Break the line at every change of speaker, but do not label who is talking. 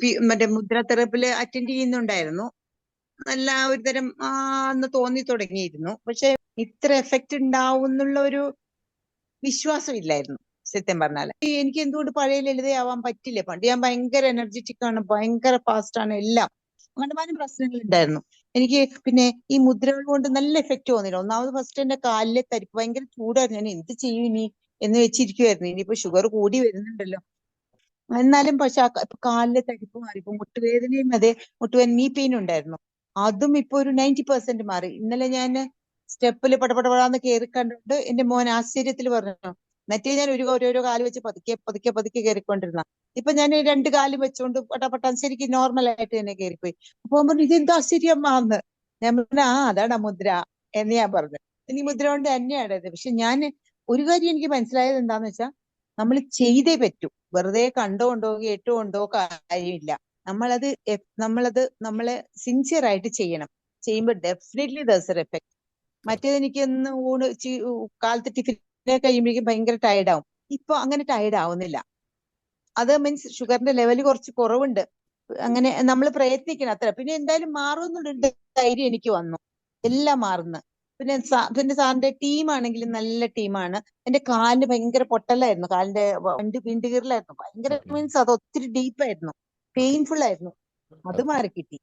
P- മറ്റേ മുദ്ര തെറപ്പിൽ attend ചെയ്യുന്നുണ്ടായിരുന്നു. നല്ല ഒരു തരം ആ എന്ന് തോന്നി തുടങ്ങിയിരുന്നു. പക്ഷെ ഇത്ര എഫക്റ്റ് ഉണ്ടാവും എന്നുള്ള ഒരു വിശ്വാസം ഇല്ലായിരുന്നു സത്യം പറഞ്ഞാൽ എനിക്ക് എന്തുകൊണ്ട് പഴയ ലളിതയാവാൻ പറ്റില്ല? പണ്ട് ഞാൻ ഭയങ്കര എനർജറ്റിക് ആണ് ഭയങ്കര ഫാസ്റ്റ് ആണ് എല്ലാം. കണ്ടമാനം പ്രശ്നങ്ങൾ ഉണ്ടായിരുന്നു. എനിക്ക് പിന്നെ ഈ മുദ്രകൾ കൊണ്ട് നല്ല എഫക്റ്റ് തോന്നില്ല ഒന്നാമത് ഫസ്റ്റ് എന്റെ കാലിലെ തരിപ്പ് ഭയങ്കര ചൂടായിരുന്നു. ഞാൻ എന്ത് ചെയ്യും ഇനി എന്ന് വെച്ചിരിക്കുവായിരുന്നു. ഇനിയിപ്പോ ഷുഗർ കൂടി വരുന്നുണ്ടല്ലോ. എന്നാലും പക്ഷെ കാലിലെ തരിപ്പ് മാറി ഇപ്പൊ മുട്ടുവേദനയും അതെ മുട്ടുവേദന നീ പെയിൻ ഉണ്ടായിരുന്നു. അതും ഇപ്പൊ ഒരു നയന്റി പെർസെന്റ് മാറി. ഇന്നലെ ഞാൻ സ്റ്റെപ്പിൽ പടപടപടാന്ന് കയറി കണ്ടിട്ട് എന്റെ മോൻ ആശ്ചര്യത്തിൽ പറഞ്ഞു മറ്റേ ഞാൻ ഒരു ഓരോരോ കാൽ വെച്ച് പതുക്കെ പതുക്കെ പതുക്കെ കയറിക്കൊണ്ടിരുന്ന ഇപ്പൊ ഞാൻ രണ്ട് കാൽ വെച്ചുകൊണ്ട് പടപട്ടാൻ ശരിക്കും നോർമൽ ആയിട്ട് തന്നെ കയറിപ്പോയി അപ്പൊ പറഞ്ഞു ഇതെന്താ ആശ്ചര്യമാന്ന് ഞാൻ പറഞ്ഞു ആ അതാണ് മുദ്ര എന്ന് ഞാൻ പറഞ്ഞു. ഇനി മുദ്ര കൊണ്ട് തന്നെയാണ് പക്ഷെ ഞാൻ ഒരു കാര്യം എനിക്ക് മനസ്സിലായത് എന്താന്ന് വെച്ചാൽ നമ്മൾ ചെയ്തേ പറ്റൂ. വെറുതെ കണ്ടുകൊണ്ടോ കേട്ടുകൊണ്ടോ കാര്യമില്ല. നമ്മളത് നമ്മളത് നമ്മളെ സിൻസിയർ ആയിട്ട് ചെയ്യണം. ചെയ്യുമ്പോൾ ഡെഫിനറ്റ്ലി ദസ് എ എഫക്ട് മറ്റേത് എനിക്ക് ഒന്ന് ഊണ് കാലത്ത് ടിഫിൻ കഴിയുമ്പോഴേക്കും ഭയങ്കര ടയർഡ് ആവും. ഇപ്പൊ അങ്ങനെ ടയർഡ് ആവുന്നില്ല. അത് മീൻസ് ഷുഗറിന്റെ ലെവൽ കുറച്ച് കുറവുണ്ട്. അങ്ങനെ നമ്മൾ പ്രയത്നിക്കണം അത്ര. പിന്നെ എന്തായാലും മാറും മാറുമെന്നുള്ളൊരു ധൈര്യം എനിക്ക് വന്നു. എല്ലാം മാറുന്നു. പിന്നെ സാ- പിന്നെ സാറിന്റെ ടീം ആണെങ്കിലും നല്ല ടീമാണ് എന്റെ കാലിന് ഭയങ്കര പൊട്ടലായിരുന്നു. കാലിന്റെ വണ്ടി രണ്ട് വിണ്ടുകീറലായിരുന്നു. ഭയങ്കര മീൻസ് അത് ഒത്തിരി ഡീപ്പായിരുന്നു പെയിൻഫുൾ ആയിരുന്നു. അത് മാറി കിട്ടി